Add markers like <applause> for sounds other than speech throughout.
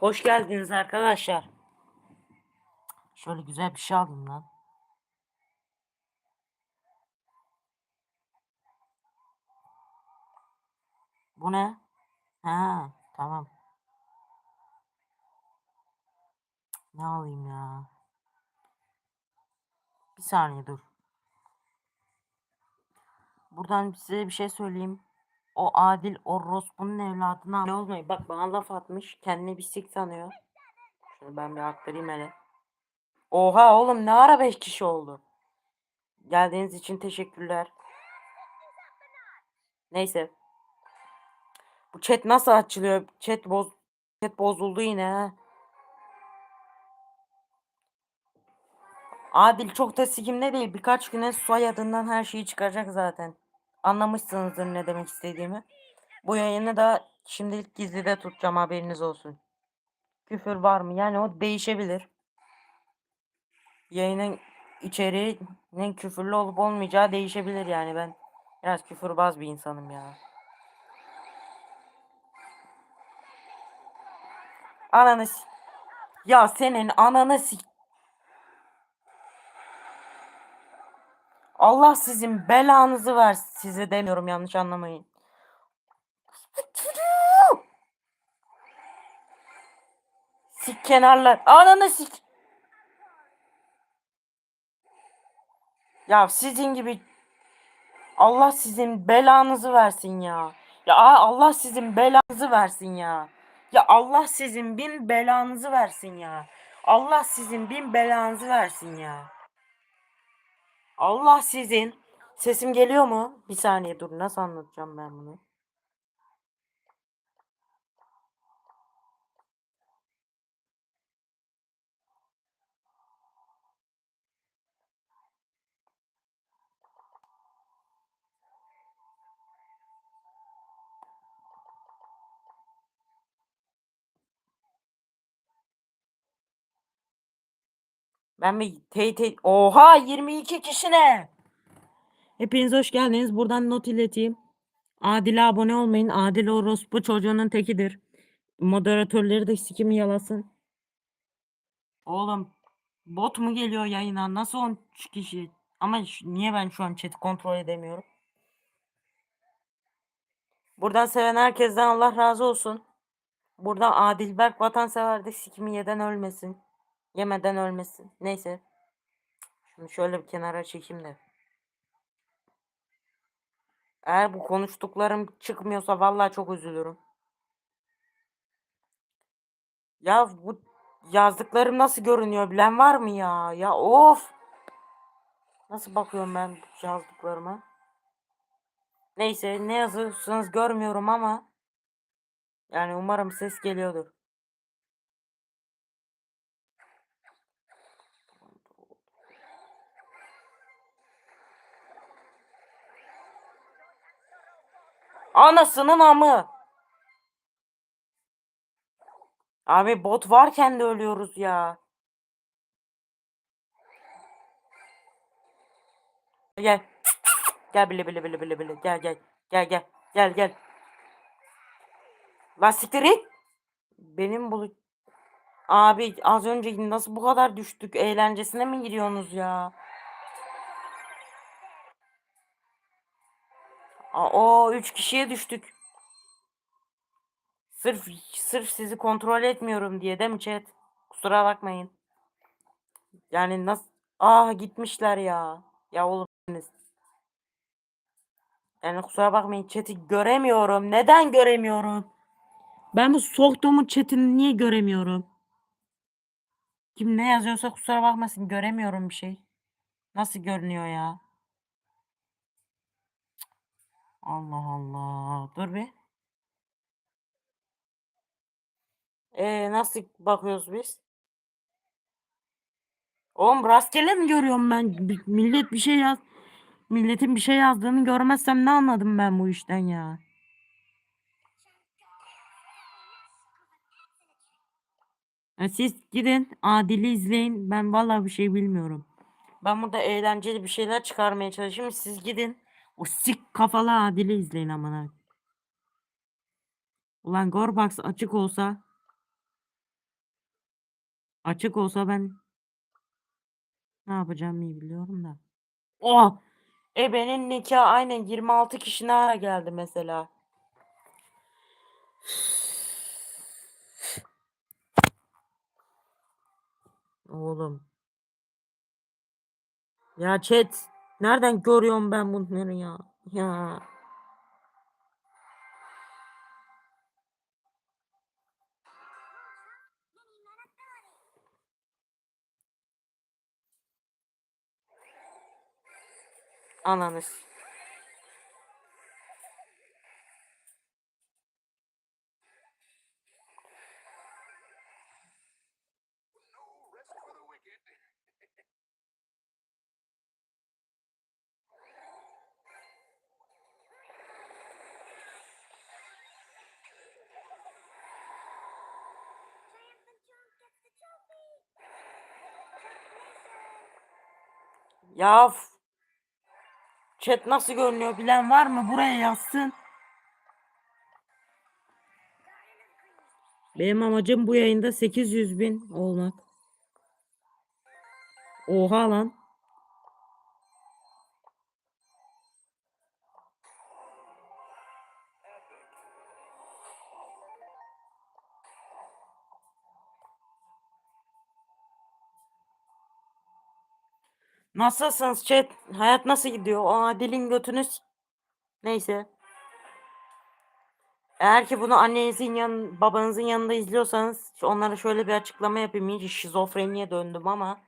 Hoş geldiniz arkadaşlar. Şöyle güzel bir şey alayım lan. Bu ne? Ha, tamam. Ne alayım ya? Bir saniye dur. Buradan size bir şey söyleyeyim. O Adil Orospu'nun evladına ne olmayı. Bak bana laf atmış. Kendini bir sik sanıyor. Şunu ben bir aktarayım hele. Oha oğlum ne ara 5 kişi oldu. Geldiğiniz için teşekkürler. Neyse. Bu chat nasıl açılıyor? Chat boz chat bozuldu yine. Adil çok da sikimde değil. Birkaç güne soyadından her şeyi çıkacak zaten. Anlamışsınızdır ne demek istediğimi. Bu yayını da şimdilik gizlide tutacağım haberiniz olsun. Küfür var mı? Yani o değişebilir. Yayının içeriğinin küfürlü olup olmayacağı değişebilir yani ben biraz küfürbaz bir insanım ya. Ananı Ya senin ananı sik... Allah sizin belanızı versin. Size demiyorum yanlış anlamayın. Sik kenarlar. Ananı sik. Ya sizin gibi Allah sizin belanızı versin ya. Ya Allah sizin belanızı versin ya. Ya Allah sizin bin belanızı versin ya. Allah sizin bin belanızı versin ya. Allah sizin sesim geliyor mu? Bir saniye dur nasıl anlatacağım ben bunu? Ben bir tey tey... Oha 22 kişi ne? Hepiniz hoş geldiniz. Buradan not ileteyim. Adil'e abone olmayın. Adil orospu çocuğunun tekidir. Moderatörleri de sikimi yalasın. Oğlum bot mu geliyor yayına? Nasıl 13 kişi? Ama niye ben şu an chat'i kontrol edemiyorum? Buradan seven herkesten Allah razı olsun. Buradan Adilberk vatansever sikimi yeden ölmesin. Yemeden ölmesin. Neyse. Şunu şöyle bir kenara çekeyim de. Eğer bu konuştuklarım çıkmıyorsa vallahi çok üzülürüm. Ya bu yazdıklarım nasıl görünüyor bilen var mı ya? Ya of. Nasıl bakıyorum ben yazdıklarıma? Neyse ne yazıyorsanız görmüyorum ama yani umarım ses geliyordur. Anasının amı. Abi bot varken de ölüyoruz ya. Gel. Gel bile bile bile bile bile. Gel gel. Gel gel. Gel gel. Lan. Benim bulu... Abi az önce nasıl bu kadar düştük? Eğlencesine mi giriyorsunuz ya? O üç kişiye düştük. Sırf sırf sizi kontrol etmiyorum diye değil mi chat? Kusura bakmayın. Yani nasıl... Ah gitmişler ya. Ya oğlum. Yani kusura bakmayın chat'i göremiyorum. Neden göremiyorum? Ben bu soktuğumun chat'ini niye göremiyorum? Kim ne yazıyorsa kusura bakmasın göremiyorum bir şey. Nasıl görünüyor ya? Allah Allah. Dur bir. Ee, nasıl bakıyoruz biz? Oğlum rastgele mi görüyorum ben? Millet bir şey yaz. Milletin bir şey yazdığını görmezsem ne anladım ben bu işten ya? Ya siz gidin Adil'i izleyin. Ben vallahi bir şey bilmiyorum. Ben burada eğlenceli bir şeyler çıkarmaya çalışıyorum. Siz gidin. O sik kafalı Adil'i izleyin amına. Ulan Gorbax açık olsa Açık olsa ben ne yapacağımı iyi biliyorum da. Oh! Ebenin nikahı aynen 26 kişi ne ara geldi mesela. Oğlum. Ya chat. Nereden görüyorum ben bunları ya? Ya. Ananız. Ya chat nasıl görünüyor bilen var mı? Buraya yazsın. Benim amacım bu yayında 800 bin olmak. Oha lan. Nasılsınız chat? Hayat nasıl gidiyor? O Adil'in götünüz. Neyse. Eğer ki bunu annenizin yan, babanızın yanında izliyorsanız onlara şöyle bir açıklama yapayım. İyice şizofreniye döndüm ama.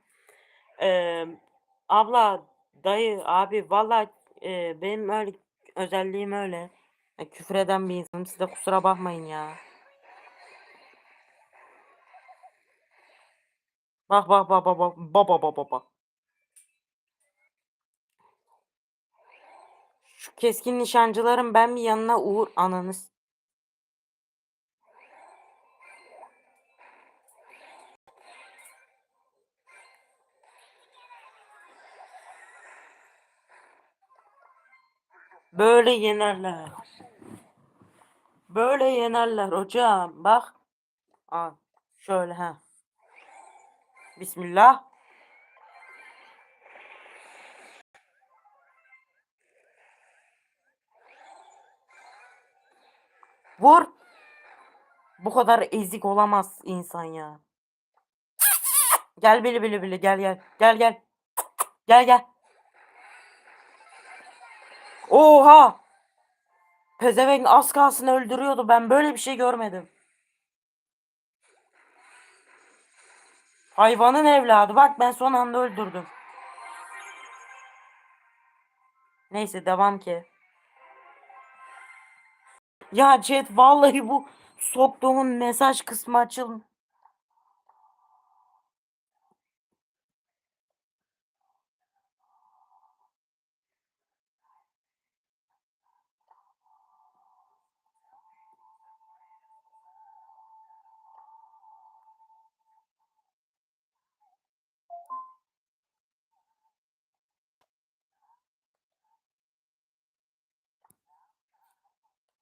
Eee, abla, dayı, abi valla eee, benim öyle özelliğim öyle. Ya, küfür eden bir insanım. Siz de kusura bakmayın ya. Bak bak bak bak bak baba baba bak. Şu keskin nişancıların ben bir yanına uğur ananız. Böyle yenerler. Böyle yenerler hocam. Bak. Aa, şöyle ha. Bismillah. Vur. Bu kadar ezik olamaz insan ya. Gel bili bili bili gel gel. Gel gel. Gel gel. Oha. Pezevenk az kalsın öldürüyordu. Ben böyle bir şey görmedim. Hayvanın evladı. Bak ben son anda öldürdüm. Neyse devam ki. Ya chat vallahi bu soktuğumun mesaj kısmı açıl.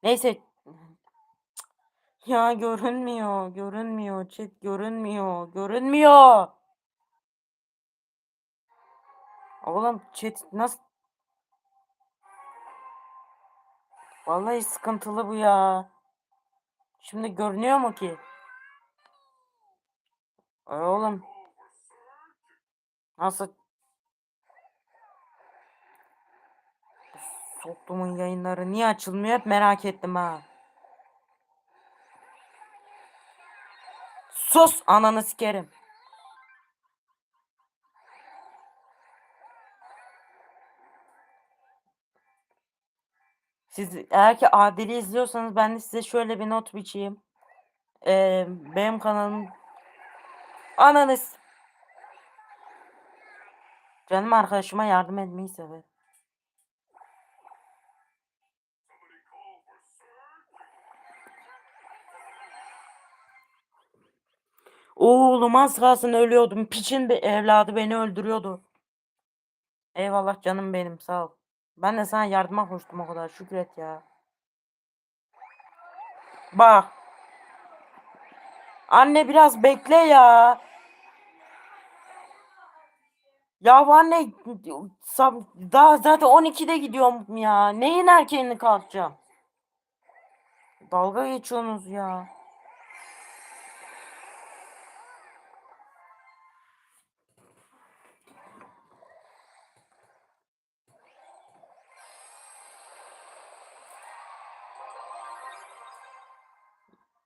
Neyse. <laughs> Ya görünmüyor, görünmüyor, chat görünmüyor, görünmüyor. Oğlum chat nasıl? Vallahi sıkıntılı bu ya. Şimdi görünüyor mu ki? Oğlum. Nasıl? Soktuğumun yayınları niye açılmıyor hep merak ettim ha. Sus ananı sikerim. Siz eğer ki Adil'i izliyorsanız ben de size şöyle bir not biçeyim. Ee, benim kanalım Ananız. Canım arkadaşıma yardım etmeyi sever. Oğlum az kalsın ölüyordum. Piçin bir evladı beni öldürüyordu. Eyvallah canım benim sağ ol. Ben de sana yardıma koştum o kadar şükret ya. Bak. Anne biraz bekle ya. Ya anne daha zaten 12'de gidiyorum ya. Neyin erkenini kalkacağım? Dalga geçiyorsunuz ya.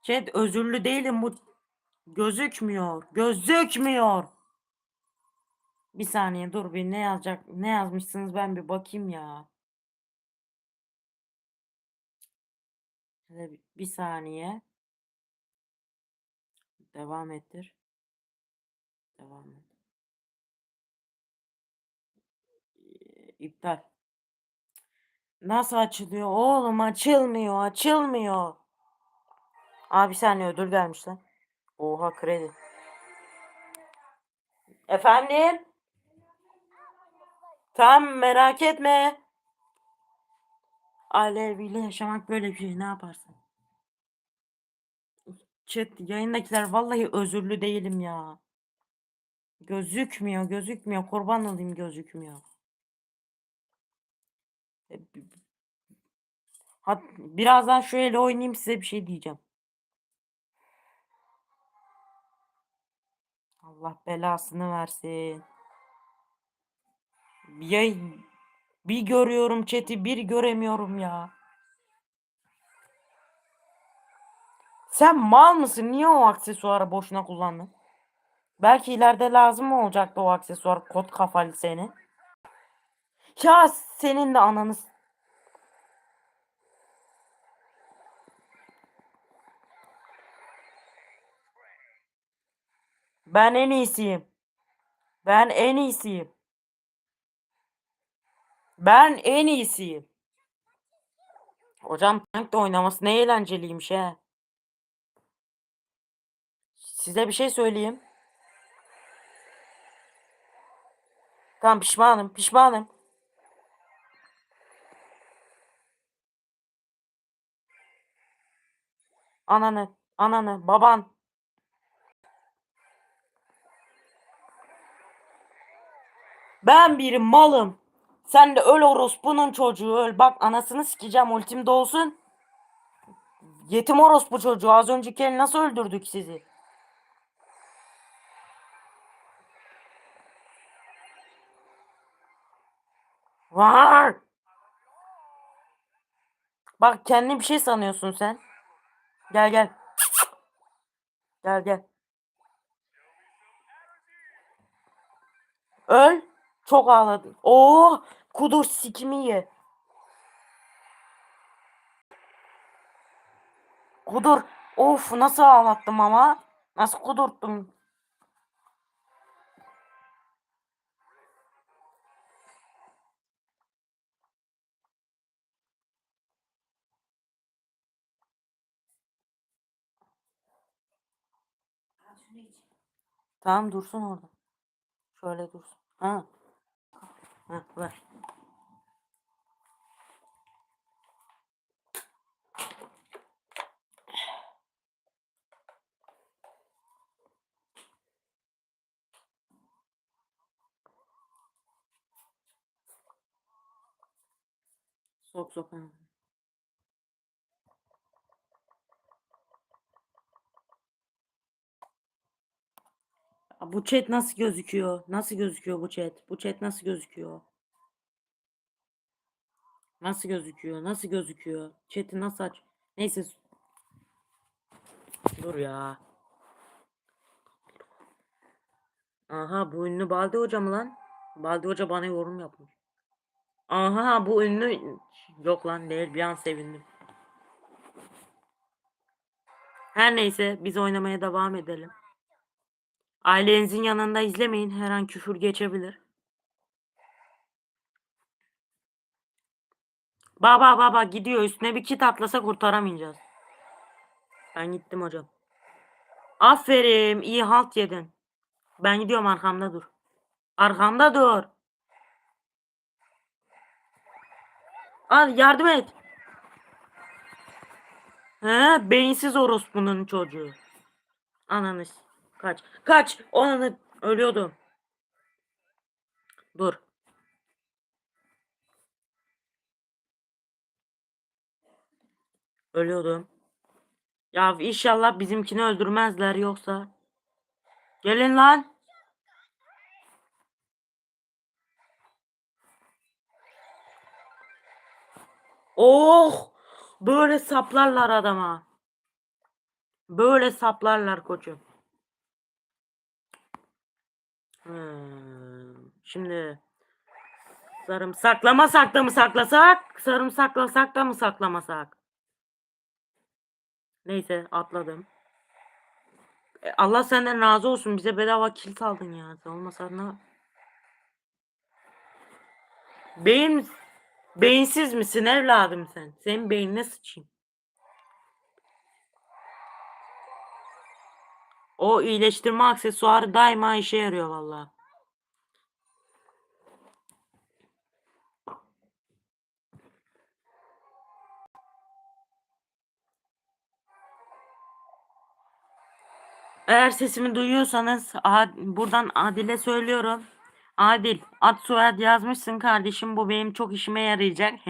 Chat özürlü değilim bu gözükmüyor. Gözükmüyor. Bir saniye dur bir ne yazacak ne yazmışsınız ben bir bakayım ya. Bir, saniye. Devam ettir. Devam et. İptal. Nasıl açılıyor? Oğlum açılmıyor, açılmıyor. Abi bir saniye ödül gelmiş lan. Oha kredi. Efendim? Tamam merak etme. Aleviyle yaşamak böyle bir şey ne yaparsın? Chat yayındakiler vallahi özürlü değilim ya. Gözükmüyor, gözükmüyor. Kurban olayım gözükmüyor. E, Hat, birazdan şöyle oynayayım size bir şey diyeceğim. Allah belasını versin. Yay- bir görüyorum chat'i bir göremiyorum ya. Sen mal mısın? Niye o aksesuarı boşuna kullandın? Belki ileride lazım olacaktı o aksesuar kot kafalı seni. Ya senin de ananı Ben en iyisiyim. Ben en iyisiyim. Ben en iyisiyim. Hocam tank da oynaması ne eğlenceliymiş he. Size bir şey söyleyeyim. Tamam pişmanım, pişmanım. Ananı, ananı, baban. Ben bir malım. Sen de öl orospunun çocuğu öl. Bak anasını sikeceğim ultimde olsun. Yetim orospu çocuğu. Az önceki el nasıl öldürdük sizi? Var. Bak kendi bir şey sanıyorsun sen. Gel gel. Gel gel. Öl. Çok ağladın. Oo, kudur sikimi ye. Kudur. Of nasıl ağlattım ama. Nasıl kudurttum. Tamam dursun orada. Şöyle dursun. Ha. Ha ver. Sok sok. Bu chat nasıl gözüküyor? Nasıl gözüküyor bu chat? Bu chat nasıl gözüküyor? Nasıl gözüküyor? Nasıl gözüküyor? Chat'i nasıl aç? Neyse. Dur ya. Aha bu ünlü Baldi Hoca mı lan? Baldi Hoca bana yorum yapmış. Aha bu ünlü yok lan değil bir an sevindim. Her neyse biz oynamaya devam edelim. Ailenizin yanında izlemeyin. Her an küfür geçebilir. Baba baba gidiyor üstüne bir kit atlasa kurtaramayacağız. Ben gittim hocam. Aferin iyi halt yedin. Ben gidiyorum arkamda dur. Arkamda dur. Al yardım et. He beyinsiz orospunun çocuğu. Ananı kaç. Kaç. Ananı ölüyordum. Dur. Ölüyordum. Ya inşallah bizimkini öldürmezler yoksa. Gelin lan. Oh! Böyle saplarlar adama. Böyle saplarlar koçum. Hmm, Şimdi sarımsaklamasak da mı saklasak? Sarımsaklasak da mı saklamasak? Neyse atladım. E, Allah senden razı olsun. Bize bedava kill aldın ya. Sen olmasan ne? Beyin beyinsiz misin evladım sen? Senin beynine sıçayım. O iyileştirme aksesuarı daima işe yarıyor vallahi. Eğer sesimi duyuyorsanız Ad- buradan Adil'e söylüyorum. Adil, ad soyad yazmışsın kardeşim bu benim çok işime yarayacak. <laughs>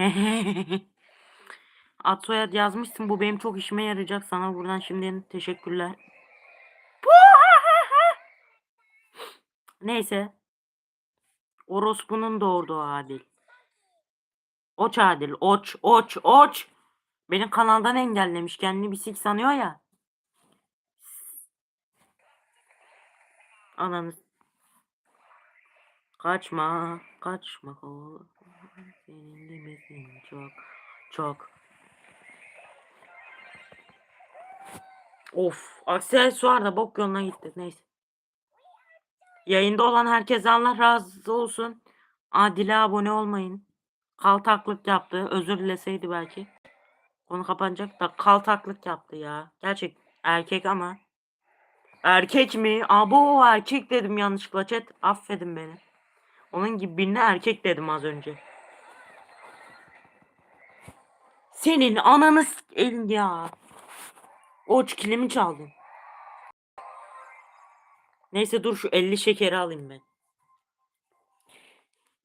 ad soyad yazmışsın bu benim çok işime yarayacak. Sana buradan şimdiden teşekkürler. Neyse. Orospu'nun doğurduğu Adil. Oç Adil. Oç, oç, oç. Beni kanaldan engellemiş. Kendini bir sik sanıyor ya. Ananı. Kaçma, kaçma. oğlum. Senin de misin çok, çok. Of, aksesuar da bok yoluna gitti. Neyse. Yayında olan herkese Allah razı olsun. Adile abone olmayın. Kaltaklık yaptı. Özür dileseydi belki. Konu kapanacak da kaltaklık yaptı ya. Gerçek erkek ama. Erkek mi? Abo erkek dedim yanlışlıkla chat. Affedin beni. Onun gibi birine erkek dedim az önce. Senin ananı elin ya. O kilimi çaldın. Neyse dur şu 50 şekeri alayım ben.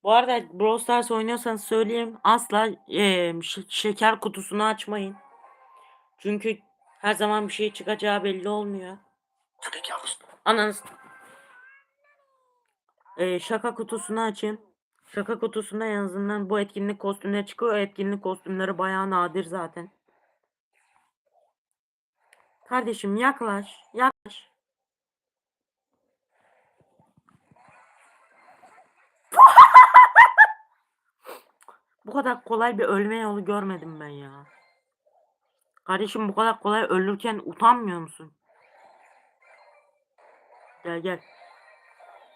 Bu arada Brawl Stars oynuyorsanız söyleyeyim. Asla ş- şeker kutusunu açmayın. Çünkü her zaman bir şey çıkacağı belli olmuyor. Köpek yavrusu. Ananız. Ee, şaka kutusunu açın. Şaka kutusunda en azından bu etkinlik kostümleri çıkıyor. Etkinlik kostümleri bayağı nadir zaten. Kardeşim yaklaş. Yaklaş. <laughs> bu kadar kolay bir ölme yolu görmedim ben ya. Kardeşim bu kadar kolay ölürken utanmıyor musun? Gel gel.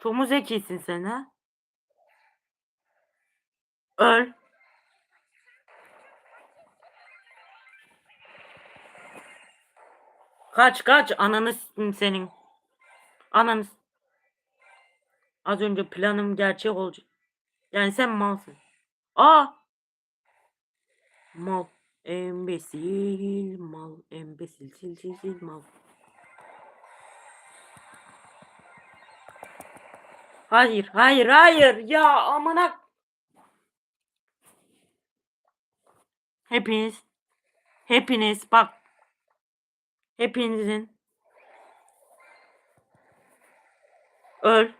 Çok mu zekisin sen ha? Öl. Kaç kaç ananı senin. Ananı Az önce planım gerçek olacak. Yani sen malsın. Aa! Mal. Embesil mal. Embesil sil sil sil mal. Hayır hayır hayır ya amına. Hepiniz. Hepiniz bak. Hepinizin. Öl.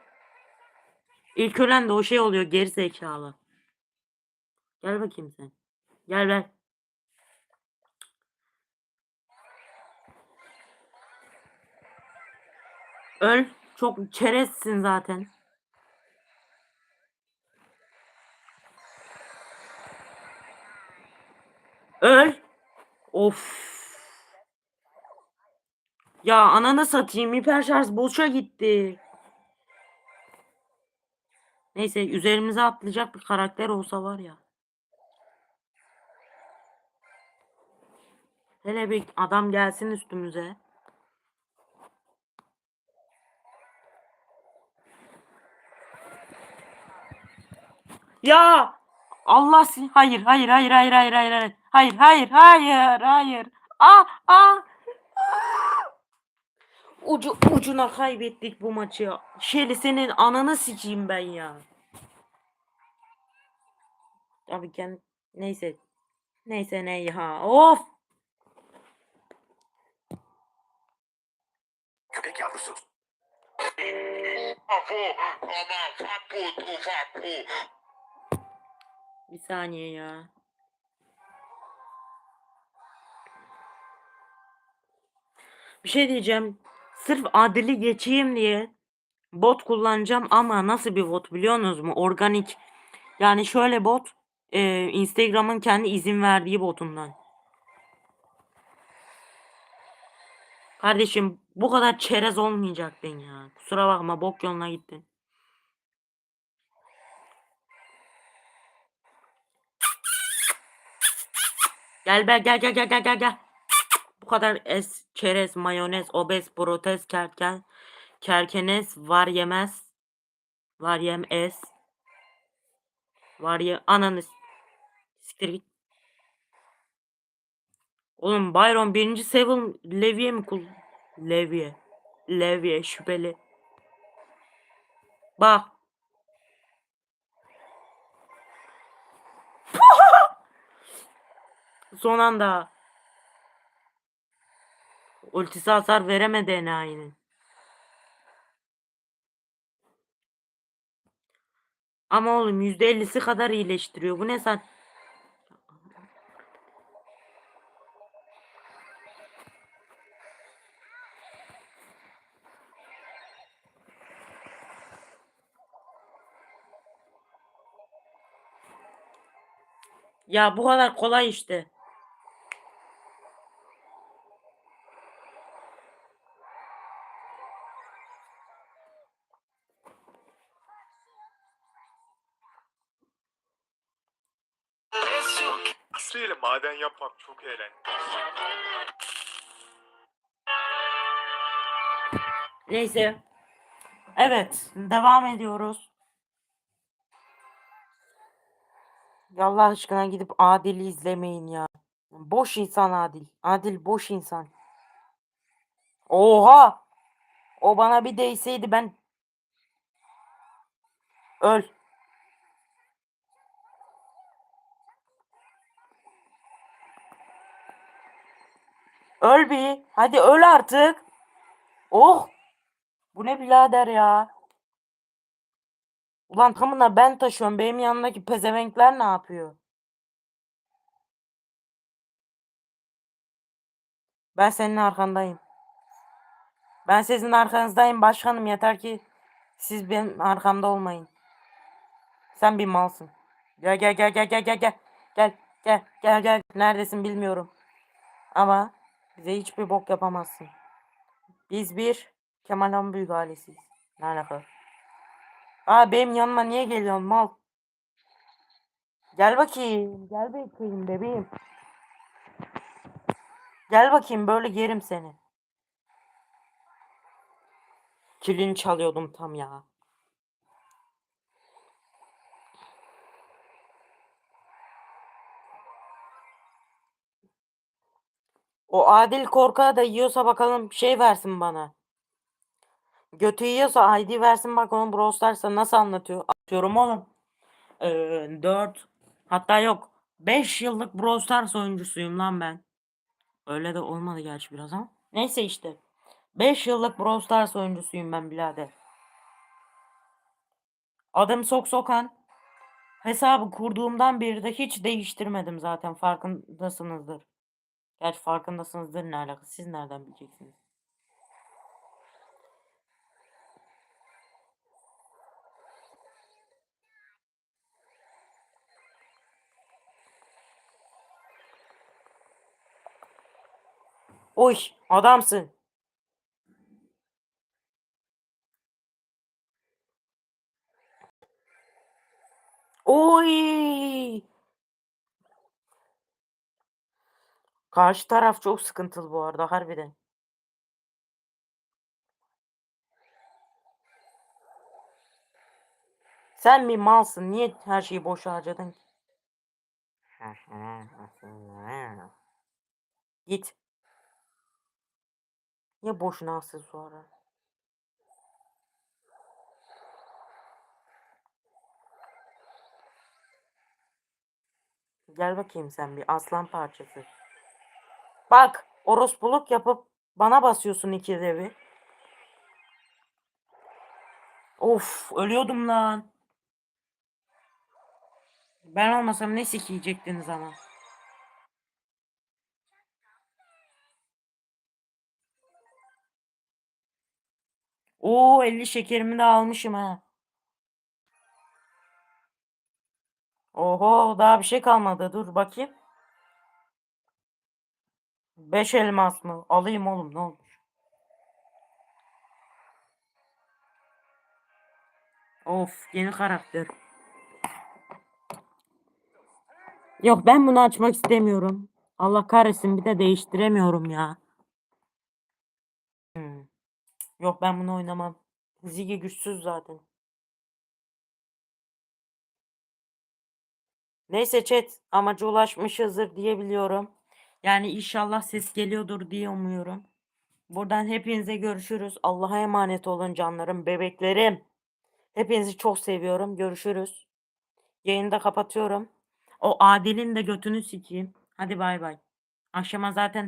İlk ölen de o şey oluyor geri zekalı. Gel bakayım sen. Gel gel. Öl. Çok çerezsin zaten. Öl. Of. Ya ananı satayım. Hiper şarj boşa gitti. Neyse üzerimize atlayacak bir karakter olsa var ya. Hele bir adam gelsin üstümüze. Ya Allah si hayır hayır hayır hayır hayır hayır hayır hayır hayır hayır hayır ah ah Ucu ucuna kaybettik bu maçı. Şeli senin ananı sikeyim ben ya. Abi kend neyse. Neyse ne ya. Of. Köpek yavrusu. Afu, ama fapu tu fapu. Bir saniye ya. Bir şey diyeceğim. Sırf adili geçeyim diye bot kullanacağım ama nasıl bir bot biliyorsunuz mu? Organik. Yani şöyle bot. e, Instagram'ın kendi izin verdiği botundan. Kardeşim bu kadar çerez olmayacaktın ya. Kusura bakma bok yoluna gittin. Gel be gel gel gel gel gel gel. Bu kadar es, çerez, mayonez, obez, protez, kerken, kerkenes, var yemez. Var yem es. Var ye ananı siktir git. Oğlum Byron birinci Seven Levye mi kul? Levye. Levye şüpheli. Bak. Son anda. Ultisi hasar veremedi enayinin. Ama oğlum %50'si kadar iyileştiriyor. Bu ne sen? Ya bu kadar kolay işte. Yapmak çok eğlenceli. Neyse. Evet, devam ediyoruz. Ya Allah aşkına gidip Adil'i izlemeyin ya. Boş insan Adil. Adil boş insan. Oha! O bana bir değseydi ben öl. Öl bir. Hadi öl artık. Oh! Bu ne birader ya? Ulan tamına ben taşıyorum. Benim yanındaki pezevenkler ne yapıyor? Ben senin arkandayım. Ben sizin arkanızdayım başkanım. Yeter ki siz benim arkamda olmayın. Sen bir malsın. Gel gel gel gel gel gel gel. Gel gel gel gel. Neredesin bilmiyorum. Ama bize hiçbir bok yapamazsın. Biz bir Kemal Han Büyük ailesiyiz. Ne alaka? Aa benim yanıma niye geliyorsun mal? Gel bakayım. Gel bakayım bebeğim. Gel bakayım böyle yerim seni. Kilini çalıyordum tam ya. O Adil Korka da yiyorsa bakalım şey versin bana. Götü yiyorsa ID versin bak onu Brawl nasıl anlatıyor. Atıyorum oğlum. Ee, 4 hatta yok 5 yıllık Brawl Stars oyuncusuyum lan ben. Öyle de olmadı gerçi biraz ama. Neyse işte. 5 yıllık Brawl Stars oyuncusuyum ben birader. Adım Sok Sokan. Hesabı kurduğumdan beri de hiç değiştirmedim zaten farkındasınızdır. Gerçi farkındasınızdır ne alakası siz nereden bileceksiniz? Oy adamsın. Oy. Karşı taraf çok sıkıntılı bu arada harbiden. Sen bir malsın. Niye her şeyi boş harcadın? <laughs> Git. Niye boşuna aksesuara? Gel bakayım sen bir aslan parçası. Bak orospuluk yapıp bana basıyorsun ikide bir. Of ölüyordum lan. Ben olmasam ne sikiyecektiniz ama. Oo 50 şekerimi de almışım ha. Oho daha bir şey kalmadı. Dur bakayım. 5 elmas mı? Alayım oğlum ne olmuş? Of yeni karakter. Yok ben bunu açmak istemiyorum. Allah kahretsin bir de değiştiremiyorum ya. Hmm. Yok ben bunu oynamam. Ziggy güçsüz zaten. Neyse chat amaca ulaşmışızdır diyebiliyorum. Yani inşallah ses geliyordur diye umuyorum. Buradan hepinize görüşürüz. Allah'a emanet olun canlarım, bebeklerim. Hepinizi çok seviyorum. Görüşürüz. Yayını da kapatıyorum. O Adil'in de götünü sikeyim. Hadi bay bay. Akşama zaten